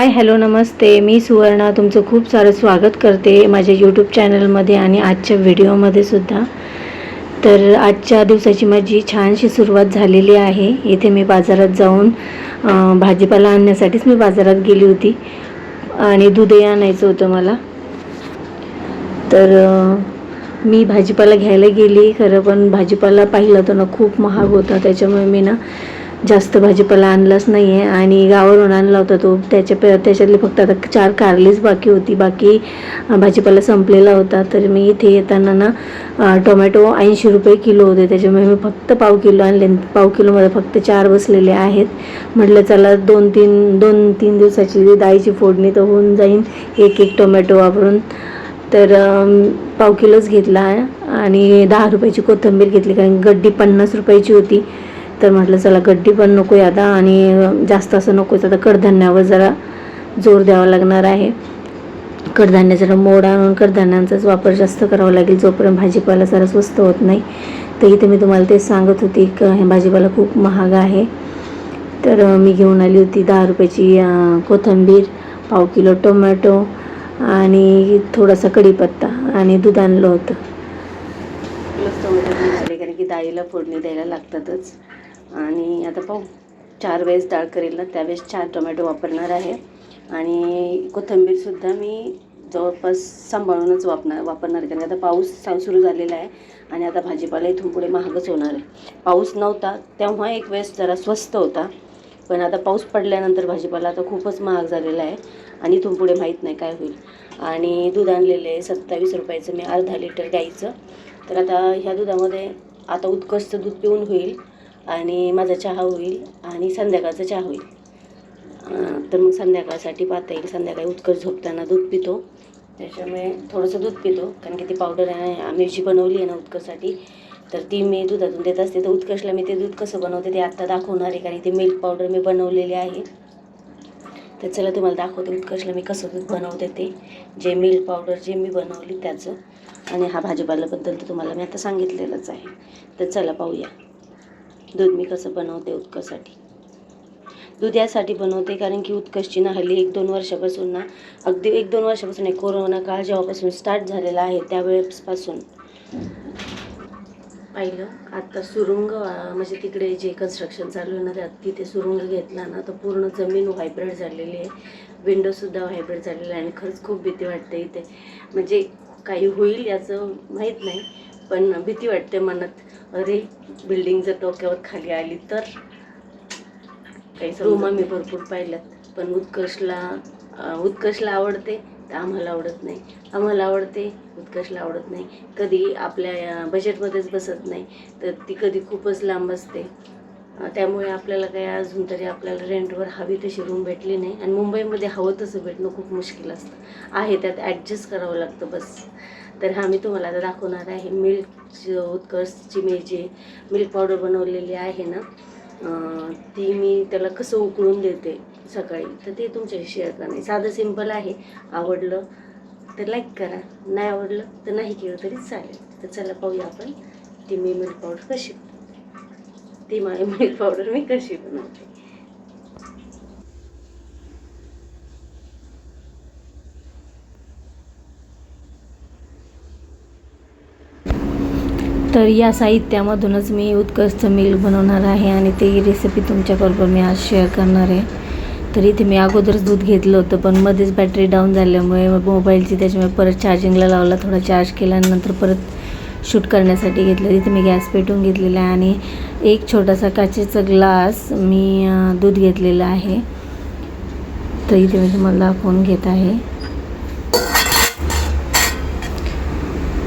Hi hello नमस्ते. मी सुवर्णा. तुमचं खूप सारं स्वागत करते माझ्या यूट्यूब चॅनलमध्ये आणि आजच्या व्हिडिओमध्ये सुद्धा. तर आजच्या दिवसाची माझी छानशी सुरुवात झालेली आहे. इथे मी बाजारात जाऊन भाजीपाला आणण्यासाठीच मी बाजारात गेली होती. आणि दुधही आणायचं होतं मला. तर मी भाजीपाला घ्यायला गेली. खरं पण भाजीपाला पाहिला तर ना खूप महाग होता. त्याच्यामुळे मी ना जास्त भाजीपाला आणलाच नाही आहे आणि गावावरून आणला होता तो. त्याच्या प त्याच्यातले फक्त आता चार कारलीच बाकी होती. बाकी भाजीपाला संपलेला होता. तर मी इथे येताना ना टोमॅटो ऐंशी रुपये किलो होते. त्याच्यामुळे मी फक्त पाव किलो आणले पाव किलोमध्ये फक्त चार बसलेले आहेत. म्हटलं चला दोन तीन दोन तीन दिवसाची डाळीची फोडणी तर होऊन जाईन. एक एक टोमॅटो वापरून. तर पाव किलोच घेतला. आणि दहा रुपयाची कोथिंबीर घेतली. कारण गड्डी पन्नास रुपयाची होती. तर म्हटलं चला गड्डी पण नको आहे आता आणि जास्त असं नकोच आता कडधान्यावर जरा जोर द्यावा लागणार आहे. कडधान्य जरा मोड आणून कडधान्यांचाच वापर जास्त करावा लागेल जोपर्यंत भाजीपाला जरा स्वस्त होत नाही. तर इथे मी तुम्हाला तेच सांगत होती की हे भाजीपाला खूप महाग आहे. तर मी घेऊन आली होती दहा रुपयाची कोथिंबीर पाव किलो टोमॅटो आणि थोडासा कढीपत्ता आणि दूध आणलं होतं. प्लस टोमॅटो कारण की डाळीला फोडणी द्यायला लागतातच. आणि आता पाहू. चार वेळेस डाळ करेल ना त्यावेळेस चार टोमॅटो वापरणार आहे. आणि कोथिंबीरसुद्धा मी जवळपास सांभाळूनच वापरणार वापरणार आहे. कारण आता पाऊस सुरू झालेला आहे आणि आता भाजीपाला इथून पुढे महागच होणार आहे. पाऊस नव्हता तेव्हा एक वेळेस जरा स्वस्त होता. पण आता पाऊस पडल्यानंतर भाजीपाला आता खूपच महाग झालेला आहे आणि इथून पुढे माहीत नाही काय होईल. आणि दूध आणलेलं आहे सत्तावीस रुपयाचं मी अर्धा लिटर गाईचं तर आता ह्या दुधामध्ये आता उत्कृष्ट दूध पिऊन होईल. आणि माझा चहा होईल आणि संध्याकाळचा चहा होईल. तर मग संध्याकाळसाठी पाहता येईल. संध्याकाळी उत्कर्ष झोपताना दूध पितो. त्याच्यामुळे थोडंसं दूध पितो कारण की ती पावडर आहे. आम्ही जी बनवली आहे ना उत्कर्षसाठी तर ती मी दुधातून देत असते. तर उत्कर्षला मी ते दूध कसं बनवते ते आत्ता दाखवणार आहे कारण ती मिल्क पावडर मी बनवलेली आहे. तर चला तुम्हाला दाखवते उत्कर्षला मी कसं दूध बनवते ते जे मिल्क पावडर जे मी बनवली त्याचं. आणि हा भाजीपाल्याबद्दल तर तुम्हाला मी आता सांगितलेलंच आहे. तर चला पाहूया. दूध मी कसं बनवते उत्कर्षसाठी दूध यासाठी बनवते कारण की उत्कर्षची ना हल्ली एक दोन वर्षापासून ना अगदी एक दोन वर्षापासून एक कोरोना काळ जेव्हापासून स्टार्ट झालेला आहे त्यावेळेसपासून. पाहिलं आता सुरुंग म्हणजे तिकडे जे कन्स्ट्रक्शन चालू आहे ना त्यात तिथे सुरुंग घेतला ना तर पूर्ण जमीन व्हायब्रेट झालेली आहे. विंडोसुद्धा व्हायब्रेट झालेला आहे आणि खरंच खूप भीती वाटते इथे. म्हणजे काही होईल याचं माहीत नाही पण भीती वाटते मनात. अरे बिल्डिंग जर डोक्यावर खाली आली तर काही रूम आम्ही भरपूर पाहिल्यात पण उत्कर्षला उत्कर्षला आवडते तर आम्हाला आवडत नाही. आम्हाला आवडते उत्कर्षला आवडत नाही. कधी आपल्या बजेटमध्येच बसत नाही तर ती कधी खूपच लांब असते. त्यामुळे आपल्याला काही अजून तरी आपल्याला रेंटवर हवी तशी रूम भेटली नाही. आणि मुंबईमध्ये हवं तसं भेटणं खूप मुश्किल असतं. आहे त्यात ॲडजस्ट करावं लागतं बस. तर हा मी तुम्हाला आता दाखवणार आहे. मिल्क उत्कर्षची मी जे मिल्क पावडर बनवलेली आहे ना ती मी त्याला कसं उकळून देते सकाळी तर ते तुमच्याशी शेअर करणे साधं सिंपल आहे. आवडलं तर लाईक करा. नाही आवडलं तर नाही केलं तरी चालेल. तर चला पाहूया आपण ती मी मिल्क पावडर कशी ती माझी मिल्क पावडर मी कशी बनवते. तर या साहित्यामधूनच मी उत्कृष्ट मिल्क बनवणार आहे आणि ते रेसिपी तुमच्याबरोबर मी आज शेअर करणार आहे. तर इथे मी अगोदरच दूध घेतलं होतं पण मध्येच बॅटरी डाऊन झाल्यामुळे मोबाईलची त्याच्यामुळे परत चार्जिंगला लावला थोडा चार्ज केला आणि नंतर परत शूट करण्यासाठी घेतलं. तिथे मी गॅस पेटून घेतलेला आहे आणि एक छोटासा काचेचा ग्लास मी दूध घेतलेला आहे. तर इथे मी तुम्हाला दाखवून घेत आहे.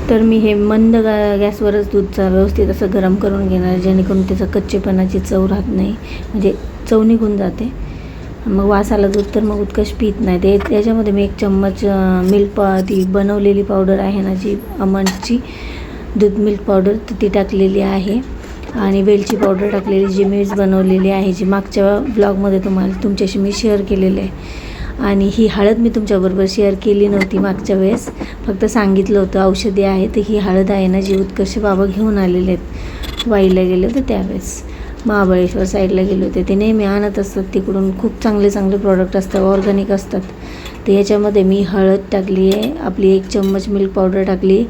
तर मी हे मंद गा गॅसवरच दूधचा व्यवस्थित असं गरम करून घेणार जेणेकरून त्याचा कच्चेपणाची चव राहत नाही. म्हणजे चव निघून जाते. मग वास आला दूध तर मग उत्कर्ष पित नाही. ते त्याच्यामध्ये मी एक चम्मच मिल्क पा ती बनवलेली पावडर आहे ना जी अमंडची दूध मिल्क पावडर तर ती टाकलेली आहे. आणि वेलची पावडर टाकलेली जी मीच बनवलेली आहे जी मागच्या ब्लॉगमध्ये तुम्हाला तुमच्याशी मी शेअर केलेलं आहे. आणि ही हळद मी तुमच्याबरोबर शेअर केली नव्हती मागच्या वेळेस. फक्त सांगितलं होतं औषधी आहे तर ही हळद आहे ना जी उत्कर्ष बाबा घेऊन आलेले आहेत. वाईला गेले तर त्यावेळेस. महाबळेश्वर साईडला गेले होते. ते नेहमी आणत असतात तिकडून. खूप चांगले चांगले प्रॉडक्ट असतात ऑर्गॅनिक असतात. तर याच्यामध्ये मी हळद टाकली आहे. आपली एक चम्मच मिल्क पावडर टाकली.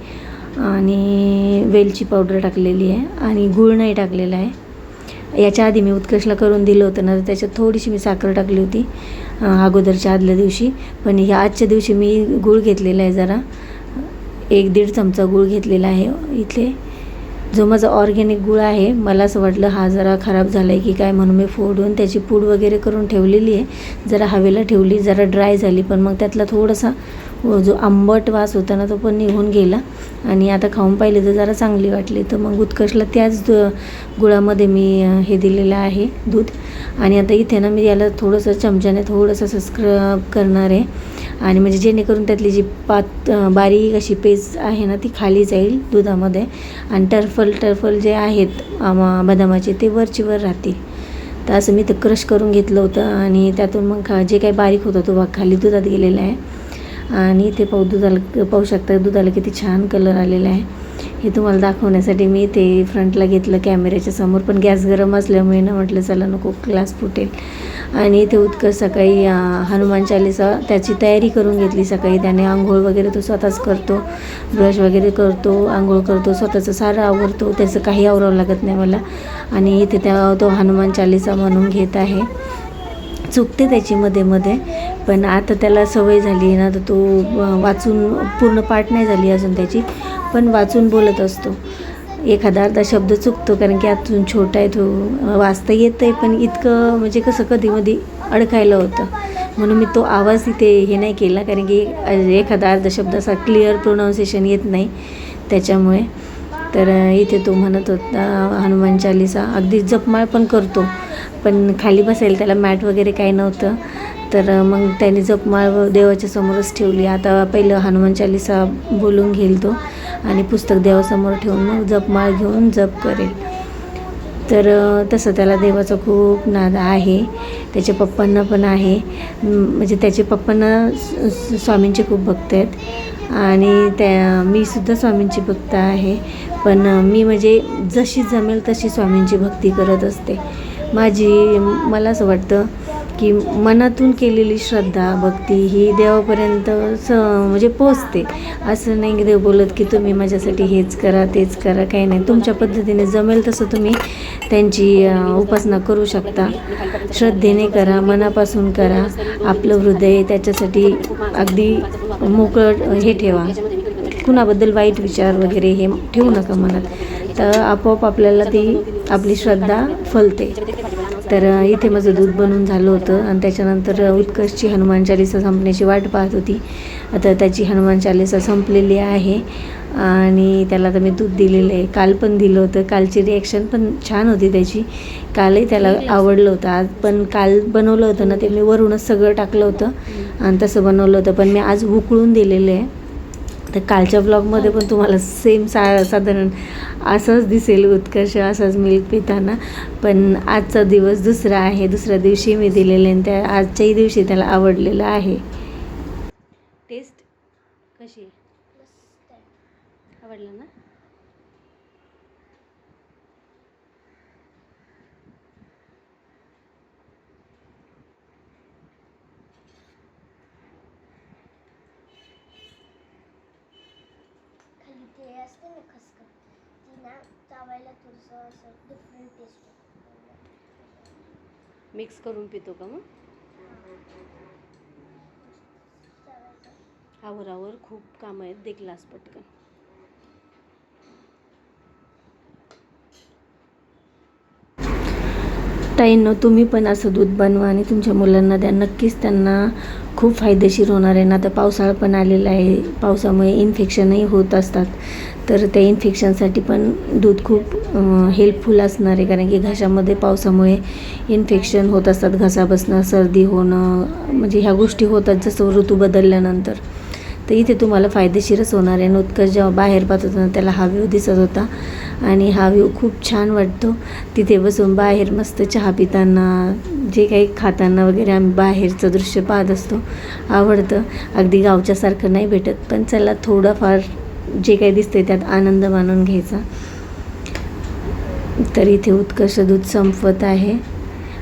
आणि वेलची पावडर टाकलेली आहे. आणि गूळ नाही टाकलेला आहे. याच्या आधी मी उत्कर्षला करून दिलं होतं ना तर त्याच्यात थोडीशी मी साखर टाकली होती अगोदरच्या आदल्या दिवशी. पण ह्या आजच्या दिवशी मी गूळ घेतलेला आहे जरा. एक दीड चमचा गूळ घेतलेला आहे इथले जो माझा ऑर्गॅनिक गूळ आहे मला असं वाटलं हा जरा खराब झाला आहे की काय म्हणून मी फोडून त्याची पूड वगैरे करून ठेवलेली आहे. जरा हवेला ठेवली जरा ड्राय झाली पण मग त्यातला थोडासा जो आंबट वास होता ना तो पण निघून गेला. आणि आता खाऊन पाहिले तर जरा चांगली वाटली. तर मग उत्कर्षला त्याच गुळामध्ये मी हे दिलेलं आहे दूध. आणि आता इथे ना मी याला थोडंसं चमच्याने थोडंसं असं स्क्रब करणार आहे. आणि म्हणजे जेणेकरून त्यातली जी पात बारीक अशी पेज आहे ना ती खाली जाईल दुधामध्ये. आणि टर्फल टर्फल जे आहेत आमा बदामाचे ते वरची वर राहतील. तर असं मी ते क्रश करून घेतलं होतं. आणि त्यातून मग खा जे काही बारीक होतं तो भाग खाली दुधात गेलेला आहे. आणि इथे पाहू दुधाला पाहू शकता दुधाला किती छान कलर आलेला आहे. हे तुम्हाला दाखवण्यासाठी मी ते फ्रंटला घेतलं कॅमेऱ्याच्या समोर पण गॅस गरम असल्यामुळे ना म्हटलं चला नको ग्लास फुटेल. आणि इथे उत्कर्ष सकाळी हनुमान चालीसा त्याची तयारी करून घेतली सकाळी. त्याने आंघोळ वगैरे तो स्वतःच करतो ब्रश वगैरे करतो आंघोळ करतो स्वतःचं सारं आवरतो. त्याचं काही आवरावं लागत नाही मला. आणि इथे त्या तो हनुमान चालीसा म्हणून घेत आहे. चुकते त्याची मध्ये मध्ये. पण आता त्याला सवय झाली ना तर तो वाचून पूर्ण पाठ नाही झाली अजून त्याची पण वाचून बोलत असतो. एखादा अर्धा शब्द चुकतो कारण की अजून छोटा आहे तो वाचता येतं आहे पण इतकं म्हणजे कसं कधीमध्ये अडकायला होतं. म्हणून मी तो आवाज इथे हे नाही केला कारण की एखादा अर्धा शब्द असा क्लिअर प्रोनाऊन्सिएशन येत नाही त्याच्यामुळे. तर इथे तो म्हणत होता हनुमान चालीसा अगदी जपमाळ पण करतो. पण खाली बसायला त्याला मॅट वगैरे काही नव्हतं. तर मग त्याने जपमाळ देवाच्या समोरच ठेवली. आता पहिलं हनुमान चालीसा बोलून घेईल तो आणि पुस्तक देवासमोर ठेवून मग जपमाळ घेऊन जप करेल. तर तसं त्याला देवाचा खूप नाद आहे. त्याच्या पप्पांना पण आहे. म्हणजे त्याचे पप्पांना स्वामींचे खूप भक्त आहेत. आणि त्या मी सुद्धा स्वामींची भक्त आहे. पण मी म्हणजे जशी जमेल तशी स्वामींची भक्ती करत असते. माझी मला असं वाटतं की मनातून केलेली श्रद्धा भक्ती ही देवापर्यंत स म्हणजे पोचते असं नाही की देव बोलत की तुम्ही माझ्यासाठी हेच करा तेच करा काही नाही. तुमच्या पद्धतीने जमेल तसं तुम्ही त्यांची उपासना करू शकता. श्रद्धेने करा मनापासून करा. आपलं हृदय त्याच्यासाठी अगदी मोकळं हे ठेवा. कुणाबद्दल वाईट विचार वगैरे हे ठेवू नका मनात. तर आपोआप आपल्याला ती आपली श्रद्धा फलते. तर इथे माझं दूध बनवून झालं होतं आणि त्याच्यानंतर उत्कर्षची हनुमान चालीसा संपण्याची वाट पाहत होती. आता त्याची हनुमान चालीसा संपलेली आहे आणि त्याला आता मी दूध दिलेलं आहे. काल पण दिलं होतं. कालची रिॲक्शन पण छान होती त्याची. कालही त्याला आवडलं होतं. आज पण काल बनवलं होतं ना ते मी वरूनच सगळं टाकलं होतं आणि तसं बनवलं होतं. पण मी आज उकळून दिलेलं आहे. तर कालच्या ब्लॉगमध्ये पण तुम्हाला सेम सा साधारण असंच दिसेल उत्कर्ष असाच मिल्क पिताना. पण आजचा दिवस दुसरा आहे. दुसऱ्या दिवशी मी दिलेले आणि त्या आजच्याही दिवशी त्याला आवडलेलं आहे टेस्ट कशी आवडलं ना खाली ते असते ना खसखस ती ना चावायला थोडंसं असं डिफरंट टेस्ट मिक्स करून पितो का मग? आवरावर खूप कामं आहेत. दे ग्लास पटकन. ताईंनो तुम्ही पण असं दूध बनवा आणि तुमच्या मुलांना द्या. नक्कीच त्यांना खूप फायदेशीर होणार आहे. ना आता पावसाळा पण आलेला आहे. पावसामुळे इन्फेक्शनही होत असतात. तर त्या इन्फेक्शनसाठी पण दूध खूप हेल्पफुल असणार आहे. कारण की घशामध्ये पावसामुळे इन्फेक्शन होत असतात. घसा बसणं सर्दी होणं म्हणजे ह्या गोष्टी होतात जसं ऋतू बदलल्यानंतर. तर इथे तुम्हाला फायदेशीरच होणार आहे. उत्कर्ष जेव्हा बाहेर पाहत होता ना त्याला हा व्ह्यू दिसत होता. आणि हा व्ह्यू खूप छान वाटतो. तिथे बसून बाहेर मस्त चहा पिताना जे काही खाताना वगैरे आम्ही बाहेरचं दृश्य पाहत असतो आवडतं. अगदी गावच्यासारखं नाही भेटत. पण चला थोडंफार जे काही दिसते त्यात आनंद मानून घ्यायचा. तर इथे उत्कर्ष दूध संपवत आहे.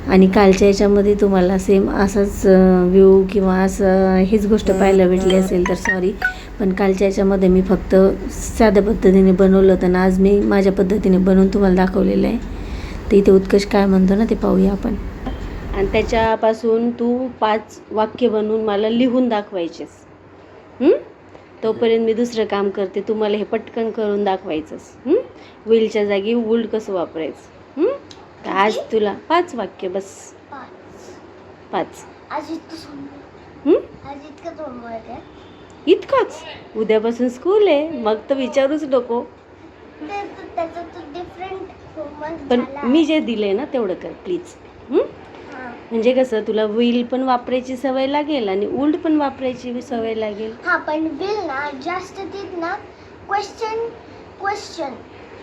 आणि कालच्या याच्यामध्ये तुम्हाला सेम असाच व्ह्यू किंवा असं हीच गोष्ट पाहायला भेटली असेल तर सॉरी पण कालच्या याच्यामध्ये मी फक्त साध्या पद्धतीने बनवलं होतं ना आज मी माझ्या पद्धतीने बनवून तुम्हाला दाखवलेलं आहे. तर इथे उत्कर्ष काय म्हणतो ना ते पाहूया आपण. आणि त्याच्यापासून तू पाच वाक्य बनवून मला लिहून दाखवायचेस. हं? तोपर्यंत मी दुसरं काम करते. तुम्हाला हे पटकन करून दाखवायचंच? विलच्या जागी वुल्ड कसं वापरायचं? तर आज तुला पाच वाक्य बस. पाच. इतकंच? उद्यापासून स्कूल आहे. मग तर विचारूच नको. पण मी जे दिले ना तेवढं कर प्लीज. म्हणजे कसं तुला विल पण वापरायची सवय लागेल आणि उल्ड पण वापरायची सवय लागेल. हा पण बिल ना जास्त तीच ना क्वेश्चन क्वेश्चन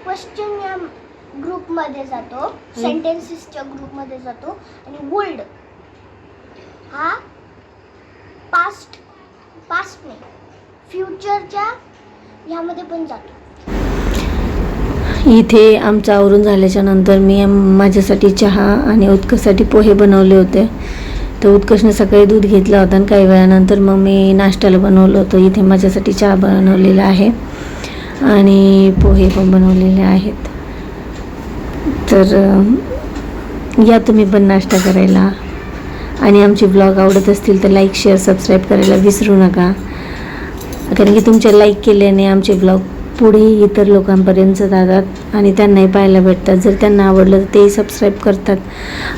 क्वेश्चन या ग्रुपमध्ये जातो सेंटेन्सेसच्या ग्रुपमध्ये जातो आणि वुल्ड हा पास्ट पास्ट नाही फ्युचरच्या ह्यामध्ये पण जातो. इथे आमचं आवरून झाल्याच्यानंतर मी माझ्यासाठी चहा आणि उत्कर्षसाठी पोहे बनवले होते. तर उत्कर्षने सकाळी दूध घेतलं होतं आणि काही वेळानंतर मग मी नाश्त्याला बनवलं होतं. इथे माझ्यासाठी चहा बनवलेला आहे आणि पोहे पण बनवलेले आहेत. तर या तुम्ही पण नाश्ता करायला. आणि आमचे ब्लॉग आवडत असतील तर लाईक शेअर सबस्क्राईब करायला विसरू नका. कारण की तुमच्या लाईक केल्याने आमचे ब्लॉग पुढे इतर लोकांपर्यंत जातात आणि त्यांनाही पाहायला भेटतात. जर त्यांना आवडलं तर तेही सबस्क्राईब करतात.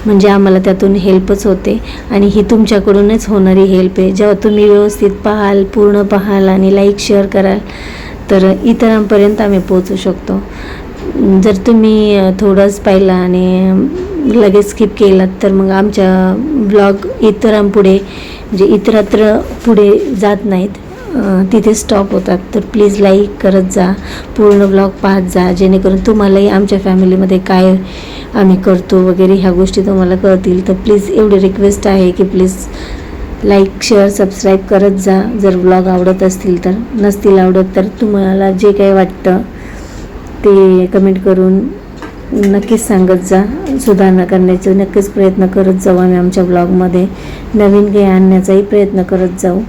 म्हणजे आम्हाला त्यातून हेल्पच होते. आणि ही तुमच्याकडूनच होणारी हेल्प आहे. जेव्हा तुम्ही व्यवस्थित पाहाल पूर्ण पाहाल आणि लाईक शेअर कराल तर इतरांपर्यंत आम्ही पोचू शकतो. जर तुम्ही थोडंच पाहिला आणि लगेच स्किप केलात तर मग आमच्या ब्लॉग इतरांपुढे म्हणजे इतरत्र पुढे जात नाहीत. तिथे स्टॉप होतात. तर प्लीज लाईक करत जा. पूर्ण ब्लॉग पाहत जा. जेणेकरून तुम्हालाही आमच्या फॅमिलीमध्ये काय आम्ही करतो वगैरे ह्या गोष्टी तुम्हाला कळतील. तर प्लीज एवढी रिक्वेस्ट आहे की प्लीज लाईक शेअर सबस्क्राईब करत जा. जर ब्लॉग आवडत असतील तर. नसतील आवडत तर तुम्हाला जे काही वाटतं ते कमेंट करून नक्कीच सांगत जा. सुधारणा करण्याचा नक्कीच प्रयत्न करत जाऊ आम्ही आमच्या ब्लॉगमध्ये नवीन काही आणण्याचाही प्रयत्न करत जाऊ.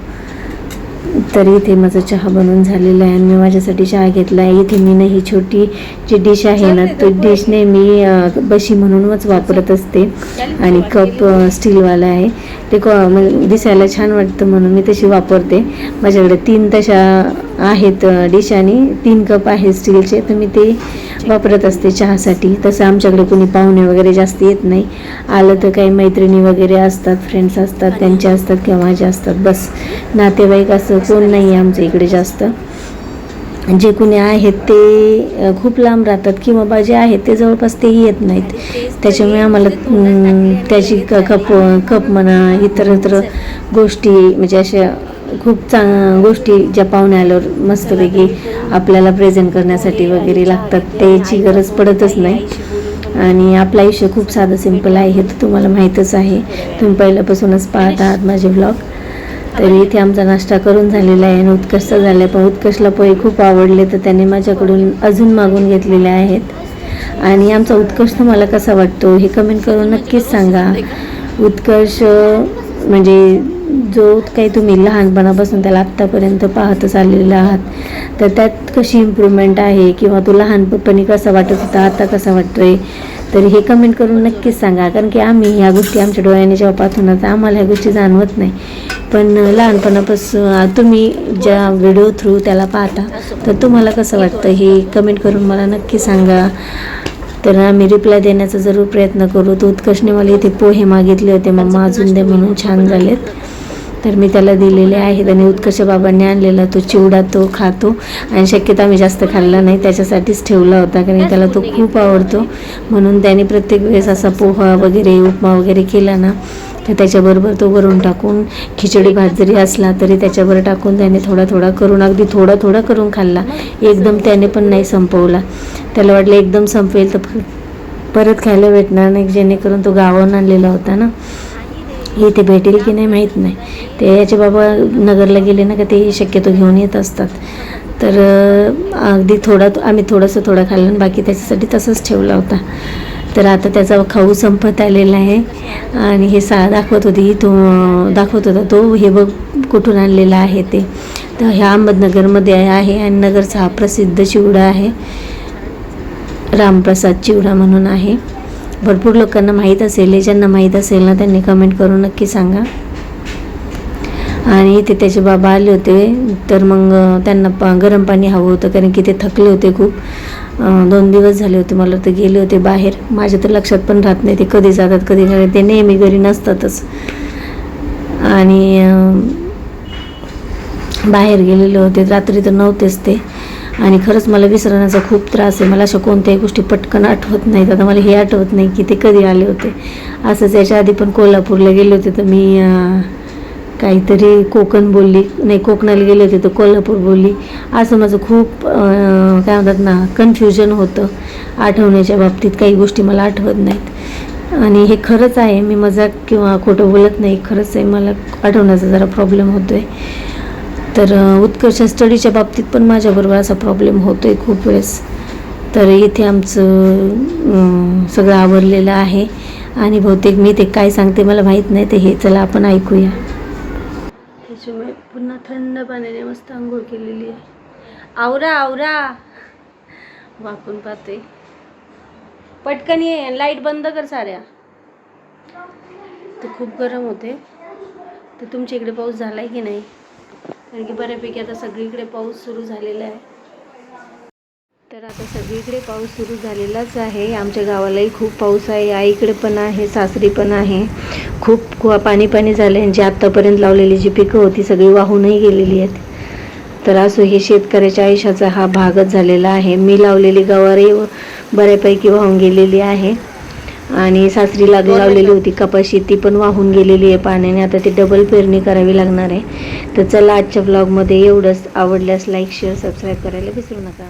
तर इथे माझा चहा बनवून झालेला आहे आणि मी माझ्यासाठी चहा घेतला आहे. इथे मी ना ही छोटी जी डिश आहे ना तो डिशने मी अ, बशी म्हणूनच वापरत असते. आणि कप स्टीलवाला आहे. ते क दिसायला छान वाटतं म्हणून मी तशी वापरते. माझ्याकडे तीन तशा आहेत डिश आणि तीन कप आहेत स्टीलचे. तर मी ते वापरत असते चहासाठी. तसं आमच्याकडे कोणी पाहुणे वगैरे जास्त येत नाही. आलं तर काही मैत्रिणी वगैरे असतात फ्रेंड्स असतात त्यांचे असतात किंवा माझे असतात. बस. नातेवाईक असं कोण नाही आहे आमच्या इकडे जास्त. जे कुणी आहेत ते खूप लांब राहतात किंवा बा जे आहेत ते जवळपास तेही येत नाहीत. त्याच्यामुळे आम्हाला त्याची क- कप कप म्हणा इतर इतर गोष्टी म्हणजे अशा खूप चांग गोष्टी ज्या पाहुणे आल्यावर मस्तपैकी आपल्याला प्रेझेंट करण्यासाठी वगैरे लागतात त्याची गरज पडतच नाही. आणि आपलं आयुष्य खूप साधं सिंपल आहे हे तर तुम्हाला माहीतच आहे. तुम्ही पहिल्यापासूनच पाहत आहात माझे ब्लॉग तरी इथे आमचा नाश्ता करून झालेला आहे आणि उत्कर्ष झाला आहे पण उत्कर्षला पोहे खूप आवडले तर त्याने माझ्याकडून अजून मागून घेतलेले आहेत. आणि आमचा उत्कर्ष तुम्हाला कसा वाटतो हे कमेंट करून नक्कीच सांगा. उत्कर्ष म्हणजे जो काही तुम्ही लहानपणापासून त्याला आत्तापर्यंत पाहतच आलेला आहात तर त्यात कशी इम्प्रूव्हमेंट आहे किंवा तो लहानपणी कसा वाटत होता आता कसा वाटतोय? तर हे कमेंट करून नक्कीच सांगा कारण की आम्ही ह्या गोष्टी आमच्या डोळ्याने जेव्हा पाहतो ना तर आम्हाला ह्या गोष्टी जाणवत नाही. पण लहानपणापासून तुम्ही ज्या व्हिडिओ थ्रू त्याला पाहता तर तुम्हाला कसं वाटतं हे कमेंट करून मला नक्की सांगा. तर आम्ही रिप्लाय देण्याचा जरूर प्रयत्न करू. तो उत्कर्षने मला इथे पोहे मागितले होते मम्मा अजून दे म्हणून छान झालेत. तर मी त्याला दिलेले आहेत आणि उत्कर्ष बाबांनी आणलेला तो चिवडा तो खातो. आणि शक्यता आम्ही जास्त खाल्ला नाही त्याच्यासाठीच ठेवला होता कारण त्याला तो खूप आवडतो. म्हणून त्याने प्रत्येक वेळेस असा पोहा वगैरे उपमा वगैरे केला ना तर त्याच्याबरोबर तो वरून टाकून खिचडी भात जरी असला तरी त्याच्यावर टाकून त्याने थोडा थोडा करून अगदी थोडा थोडा करून खाल्ला. एकदम त्याने पण नाही संपवला. त्याला वाटलं एकदम संपवेल तर परत खायला भेटणार नाही जेणेकरून तो गावाहून आणलेला होता ना. इथे भेटेल की नाही माहीत नाही. ते याचे बाबा नगरला गेले ना का ते शक्यतो घेऊन येत असतात. तर अगदी थोडा आम्ही थोडंसं थोडं खाल्लं आणि बाकी त्याच्यासाठी तसंच ठेवला होता. तर आता त्याचा खाऊ संपत आलेला आहे. आणि हे सा दाखवत होती तो दाखवत होता तो हे बघ कुठून आणलेला आहे ते. तर ह्या अहमदनगरमध्ये आहे आणि नगरचा हा प्रसिद्ध चिवडा आहे. रामप्रसाद चिवडा म्हणून आहे. भरपूर लोकांना माहीत असेल हे ज्यांना माहीत असेल ना त्यांनी कमेंट करून नक्की सांगा. आणि इथे त्याचे बाबा आले होते तर मग त्यांना प गरम पाणी हवं होतं कारण की ते थकले होते खूप. दोन दिवस झाले होते मला तर गेले होते बाहेर. माझ्या तर लक्षात पण राहत नाही ते कधी जातात कधी नाही ते नेहमी घरी नसतातच. आणि बाहेर गेलेले होते रात्री तर नव्हतेच ते. आणि खरंच मला विसरण्याचा खूप त्रास आहे. मला अशा कोणत्याही गोष्टी पटकन आठवत नाहीत आता मला हे आठवत नाही की ते कधी आले होते. असंच याच्या आधी पण कोल्हापूरला गेले होते तर मी काहीतरी कोकण बोलली. नाही कोकणाला गेले होते तर कोल्हापूर बोलली. असं माझं खूप काय म्हणतात ना कन्फ्युजन होतं. आठवण्याच्या बाबतीत काही गोष्टी मला आठवत नाहीत. आणि हे खरंच आहे. मी मजाक किंवा खोटं बोलत नाही. खरंच आहे. मला आठवण्याचा जरा प्रॉब्लेम होतो आहे तर उत्कर्ष स्टडीच्या बाबतीत पण माझ्याबरोबर असा प्रॉब्लेम होतो आहे खूप वेळेस. तर इथे आमचं सगळं आवरलेलं आहे. आणि बहुतेक मी ते काय सांगते मला माहीत नाही ते हे चला आपण ऐकूया. त्याच्यामुळे पुन्हा थंड पाण्याने मस्त आंघोळ केलेली आहे. आवरा आवरा. वाकून पाहते. पटकन ये लाइट बंद कर साऱ्या. तर खूप गरम होते. तर तुमच्या इकडे पाऊस झाला आहे की नाही? कारण की बऱ्यापैकी आता सगळीकडे पाऊस सुरू झालेला आहे. तर आता सगळीकडे पाऊस सुरू झालेलाच आहे. आमच्या गावालाही खूप पाऊस आहे. आईकडे पण आहे सासरी पण आहे. खूप खूप पाणी पाणी झालं आहे जी आत्तापर्यंत लावलेली जी पिकं होती सगळी वाहूनही गेलेली आहेत. तर असो हे शेतकऱ्याच्या आयुष्याचा हा भागच झालेला आहे. मी लावलेली गवारी बऱ्यापैकी वाहून गेलेली आहे. आणि सासरी लाग लावलेली होती कपाशी. ती पण वाहून गेलेली आहे पाण्याने. आता ती डबल पेरणी करावी लागणार आहे. तर चला आजच्या ब्लॉगमध्ये एवढंच. आवडल्यास लाईक शेअर सबस्क्राईब करायला विसरू नका.